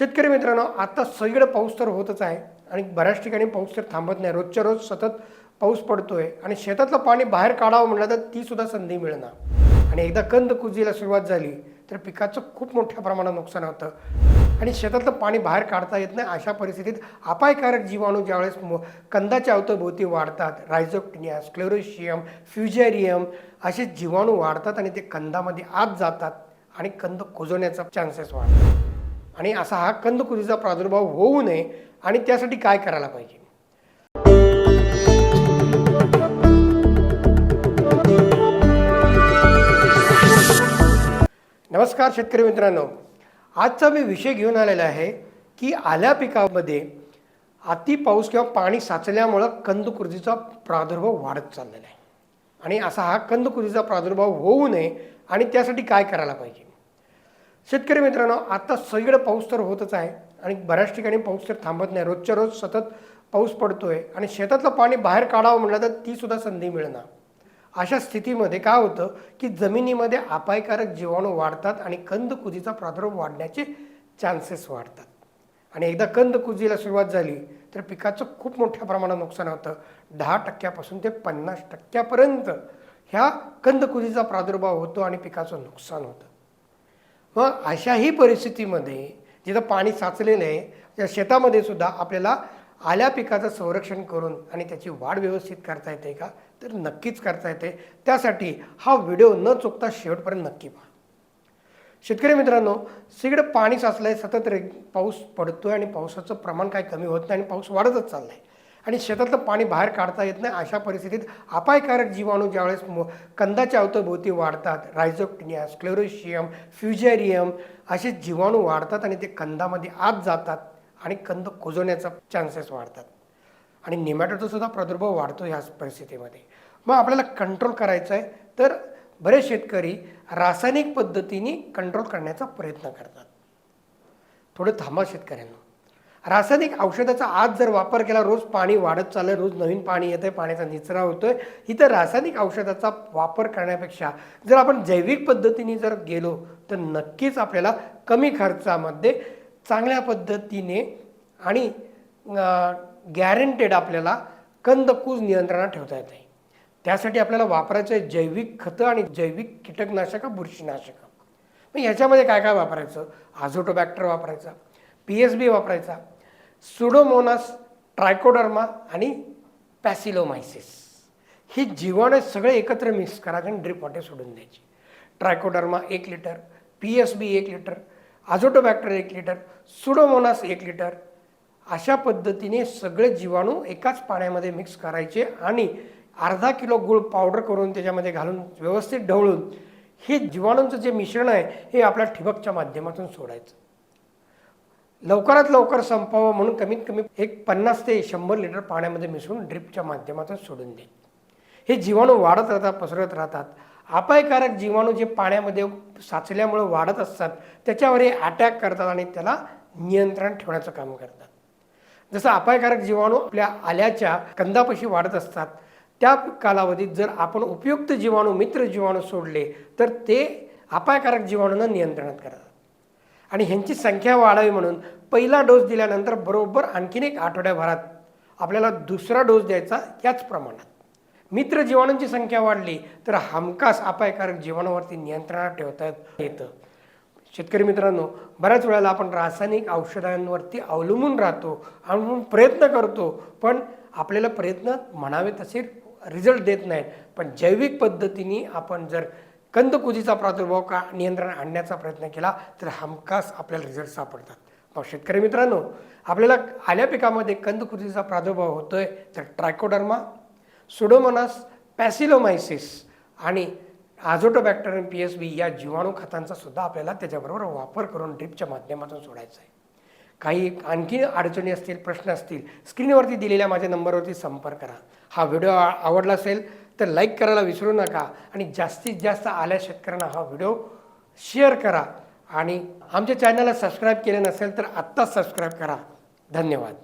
शेतकरी मित्रांनो आता सगळीकडे पाऊस तर होतच आहे आणि बऱ्याच ठिकाणी पाऊस तर थांबत नाही. रोजच्या रोज सतत पाऊस पडतो आहे आणि शेतातलं पाणी बाहेर काढावं म्हणलं तर ती सुद्धा संधी मिळणार. आणि एकदा कंद कुजीला सुरुवात झाली तर पिकाचं खूप मोठ्या प्रमाणात नुकसान होतं. आणि शेतातलं पाणी बाहेर काढता येत नाही अशा परिस्थितीत अपायकारक जीवाणू ज्यावेळेस मो कंदाच्या अवतभोवती वाढतात रायझोक्टिनिया स्क्लेरोशियम फ्युजेरियम असे जीवाणू वाढतात आणि ते कंदामध्ये आत जातात आणि कंद कुजवण्याचा चान्सेस वाढतात. आणि असा हा कंदकुरीचा प्रादुर्भाव होऊ नये आणि त्यासाठी काय करायला पाहिजे? नमस्कार शेतकरी मित्रांनो. आजचा मी विषय घेऊन आलेला आहे की आल्या पिकामध्ये अति पाऊस किंवा पाणी साचल्यामुळं कंदकुर्दीचा प्रादुर्भाव वाढत चाललेला आहे. आणि असा हा कंदकुर्दीचा प्रादुर्भाव होऊ नये आणि त्यासाठी काय करायला पाहिजे? शेतकरी मित्रांनो आता सगळीकडे पाऊस तर होतच आहे आणि बऱ्याच ठिकाणी पाऊस तर थांबत नाही. रोजच्या रोज सतत पाऊस पडतोय आणि शेतातलं पाणी बाहेर काढावं म्हटलं तर तीसुद्धा संधी मिळणार. अशा स्थितीमध्ये काय होतं की जमिनीमध्ये अपायकारक जीवाणू वाढतात आणि कंदकुजीचा प्रादुर्भाव वाढण्याचे चान्सेस वाढतात. आणि एकदा कंदकुजीला सुरुवात झाली तर पिकाचं खूप मोठ्या प्रमाणात नुकसान होतं. दहा टक्क्यापासून ते पन्नास टक्क्यापर्यंत ह्या कंदकुजीचा प्रादुर्भाव होतो आणि पिकाचं नुकसान होतं. मग अशाही परिस्थितीमध्ये जिथं पाणी साचलेलं आहे त्या शेतामध्ये सुद्धा आपल्याला आल्या पिकाचं संरक्षण करून आणि त्याची वाढ व्यवस्थित करता येते का? तर नक्कीच करता येते. त्यासाठी हा व्हिडिओ न चुकता शेवटपर्यंत नक्की पहा. शेतकरी मित्रांनो सगळं पाणी साचलं आहे सतत रे पाऊस पडतो आहे आणि पावसाचं प्रमाण काय कमी होत नाही आणि पाऊस वाढतच चाललं आहे आणि शेतातलं पाणी बाहेर काढता येत नाही अशा परिस्थितीत अपायकारक जीवाणू ज्यावेळेस मो कंदाच्या अवतभोवती वाढतात रायझोक्टिनिया स्क्लेरोशियम फ्युजेरियम असे जीवाणू वाढतात आणि ते कंदामध्ये आत जातात आणि कंद कुजवण्याचा चान्सेस वाढतात. आणि निमॅटोचासुद्धा प्रादुर्भाव वाढतो ह्या परिस्थितीमध्ये. मग आपल्याला कंट्रोल करायचं आहे तर बरेच शेतकरी रासायनिक पद्धतीने कंट्रोल करण्याचा प्रयत्न करतात. थोडं थांबा शेतकऱ्यांना. रासायनिक औषधाचा आज जर वापर केला रोज पाणी वाढत चाललं रोज नवीन पाणी येतं आहे पाण्याचा निचरा होतोय इथं रासायनिक औषधाचा वापर करण्यापेक्षा जर आपण जैविक पद्धतीने जर गेलो तर नक्कीच आपल्याला कमी खर्चामध्ये चांगल्या पद्धतीने आणि गॅरंटेड आपल्याला कंदकूज नियंत्रणात ठेवता येत आहे त्यासाठी आपल्याला वापरायचं आहे जैविक खतं आणि जैविक कीटकनाशकं बुरशीनाशकं. मग ह्याच्यामध्ये काय काय वापरायचं? आझोटोबॅक्टर वापरायचा. पी एस बी वापरायचा सुडोमोनास ट्रायकोडर्मा आणि पॅसिलोमायसिस. ही जीवाणू सगळे एकत्र मिक्स करा आणि ड्रिप वाटे सोडून द्यायची. ट्रायकोडर्मा एक लिटर पी एस बी एक लिटर आझोटोबॅक्टर एक लिटर सुडोमोनास एक लिटर. अशा पद्धतीने सगळे जीवाणू एकाच पाण्यामध्ये मिक्स करायचे आणि अर्धा किलो गुळ पावडर करून त्याच्यामध्ये घालून व्यवस्थित ढवळून हे जीवाणूंचं जे मिश्रण आहे हे आपल्या ठिबकच्या माध्यमातून सोडायचं. लवकरात लवकर संपावं म्हणून कमीत कमी एक पन्नास ते शंभर लिटर पाण्यामध्ये मिसळून ड्रिपच्या माध्यमातून सोडून दे. हे जीवाणू वाढत राहतात पसरत राहतात. अपायकारक जीवाणू जे पाण्यामध्ये साचल्यामुळे वाढत असतात त्याच्यावर हे अटॅक करतात आणि त्याला नियंत्रण ठेवण्याचं काम करतात. जसं अपायकारक जीवाणू आपल्या आल्याच्या कंदापाशी वाढत असतात त्या कालावधीत जर आपण उपयुक्त जीवाणू मित्र जीवाणू सोडले तर ते अपायकारक जीवाणूंना नियंत्रणात करतात. आणि ह्यांची संख्या वाढावी म्हणून पहिला डोस दिल्यानंतर बरोबर आणखीन एक आठवड्याभरात आपल्याला दुसरा डोस द्यायचा याच प्रमाणात. मित्र जीवाणूंची संख्या वाढली तर हमखास अपायकारक जीवाणूवरती नियंत्रणात ठेवता येतं. शेतकरी मित्रांनो बऱ्याच वेळेला आपण रासायनिक औषधांवरती अवलंबून राहतो आणि प्रयत्न करतो पण आपल्याला प्रयत्न म्हणावे तसे रिझल्ट देत नाहीत. पण जैविक पद्धतीने आपण जर कंदकुजीचा प्रादुर्भाव का नियंत्रण आणण्याचा प्रयत्न केला तर हमखास आपल्याला रिझल्ट सापडतात. मग शेतकरी मित्रांनो आपल्याला आल्या पिकामध्ये कंदकुजीचा प्रादुर्भाव होतोय तर ट्रायकोडर्मा सुडोमोनास पॅसिलोमायसिस आणि आझोटोबॅक्टर पी एस बी या जीवाणू खतांचा सुद्धा आपल्याला त्याच्याबरोबर वापर करून ड्रिपच्या माध्यमातून सोडायचा आहे काही आणखी अडचणी असतील प्रश्न असतील स्क्रीनवरती दिलेल्या माझ्या नंबरवरती संपर्क करा. हा व्हिडिओ आ- आवडला असेल तर लाईक करायला विसरू नका आणि जास्तीत जास्त आल्या शेतकऱ्यांना हा व्हिडिओ शेअर करा. आणि आमच्या चॅनलला सबस्क्राईब केले नसेल तर आत्ताच सबस्क्राईब करा. धन्यवाद.